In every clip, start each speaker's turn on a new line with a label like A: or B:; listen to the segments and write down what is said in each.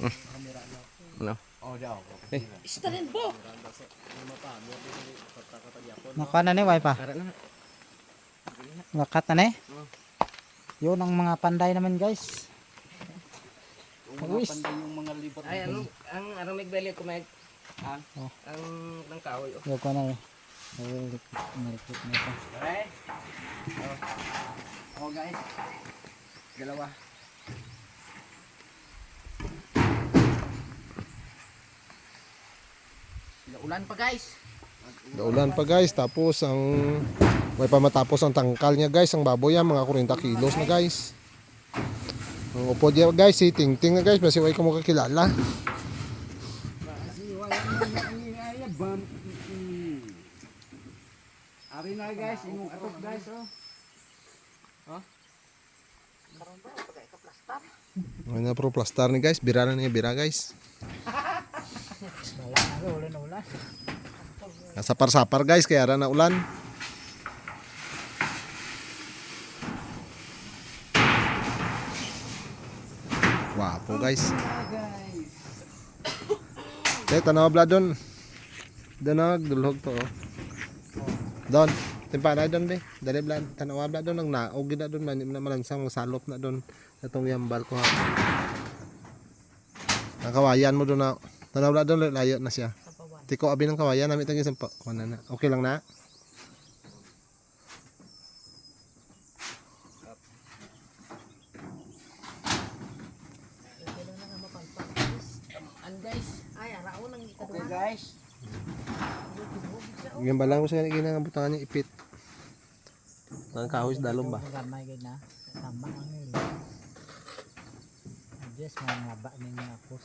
A: Ano? Eh,
B: Nakuha na ni wifi pa.
A: kara na.
B: Wakat na ni. Yun ang mga panday naman guys. Uwis.
A: Ay, ano, ang arang nagbeli ko may ang
B: Oh.
A: ang ng kahoy. Oh.
B: Yo ko na eh. Ay, nalikot na ito.
A: Pare. Oh. Oh, guys. Dalawa. Ulan pa guys.
C: Daulan pa guys, tapos ang may pa matapos ang tangkal niya guys, ang baboy yan, mga 40 kilos na guys. Ang upo niya guys, si Ting Ting na guys, basi way ko mo kakilala.
A: Ari na guys, imong atok guys oh.
C: Ano na pro plastar ni guys, bira na niya bira guys.
B: Wala na ulan na ulan.
C: Sapar-sapar guys, kaya ra na ulan. Wapo guys. Eh, tanaw bla. Doon na, dulhog to oh. Doon. Timpa na doon be. Dali bla, tanaw bla doon ang naog na doon man na malansang salop na doon. Itong yambal ko ha. Ang kawayan mo doon na. Tanaw bla doon layo na siya. Tiko abi ng kawayan namin tagi sa pa. Kuha na na. Okay lang na.
A: Nang Okay guys.
C: Yung balang ko sa kanina nga butangan niya ipit. Ang kahoy sa dalom ba?
B: Gamay gid na. Tama ang. Just mga ba ni nga pos.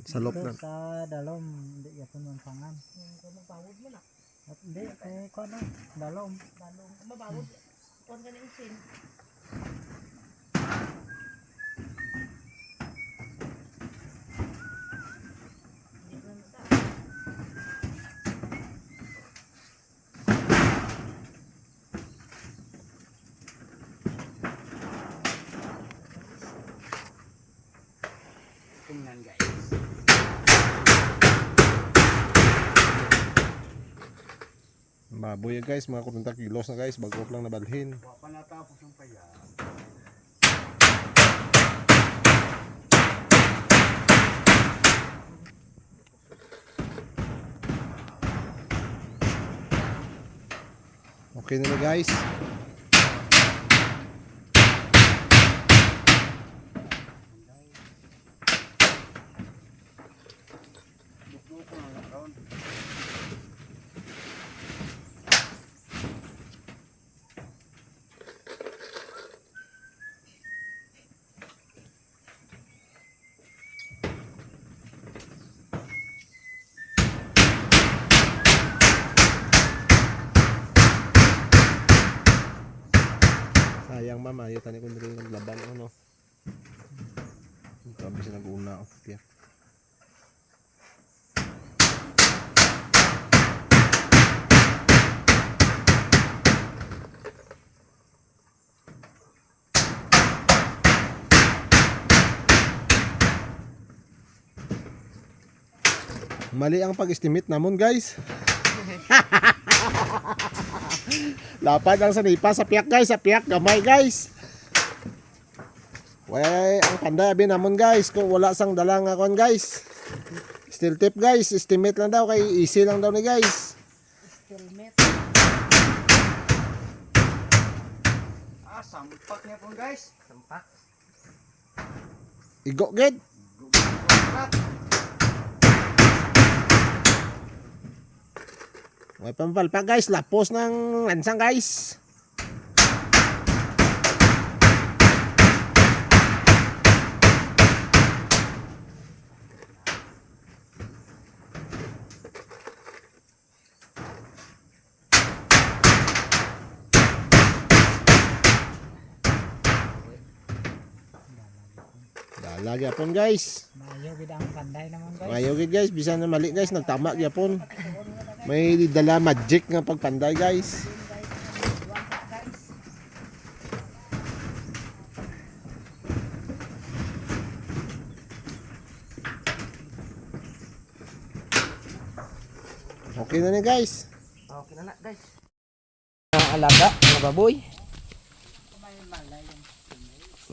D: Sa
C: loob na.
B: Sa dalom hindi yapon malansangan.
D: Kung mabawod mo na.
B: At hindi eh ko ano, dalom.
D: Dalong mabawod. Kuan ka na yung
C: Baboy guys, mga 40 kilos na guys, bago lang nabalhin.
A: Wa natapos ang paya.
C: Okay na guys. Mama, ayo tani ko nila naglaban ano. Grabe siya nag-una. Oh, tiyak. Mali ang pag-estimate namon guys. Lapad ang sanipa sa piyak guys, sa piyak gamay guys. Way, ang panday abi namon guys, kung wala sang dalang akon guys. Steel tip guys, estimate lang daw kay easy lang daw ni guys.
B: Helmet.
A: Ah, sampak niya po guys. Sampak.
C: Igo gid. May pampalpa guys. Lapos ng lansang guys. lagi apon guys.
B: Mayo gid ang panday naman guys.
C: Mayo guys. Bisan na mali guys. Nagtama gyapon may dala magic nga pagpanday guys. Okay na ni guys.
A: Okay na na guys. Mga alaga, mga baboy.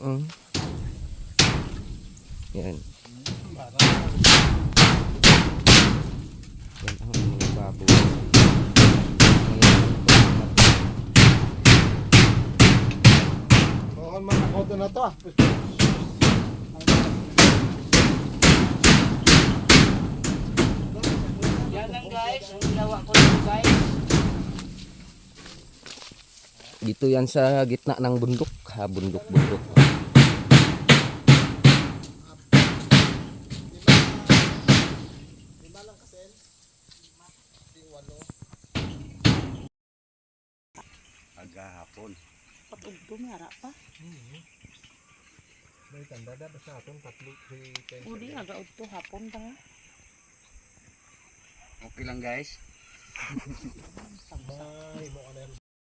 A: Mm. Yan. Yan
C: Oo, mga koto na to ah.
A: Yan lang guys, ang ginawa ko guys. Dito yan sa gitna ng bundok, ha, bundok-bundok.
D: Patugtong yara pa.
C: May tanda da sa aton tatlo
D: Udi aga udto hapon ta nga.
A: Okay lang guys.
C: Bye mo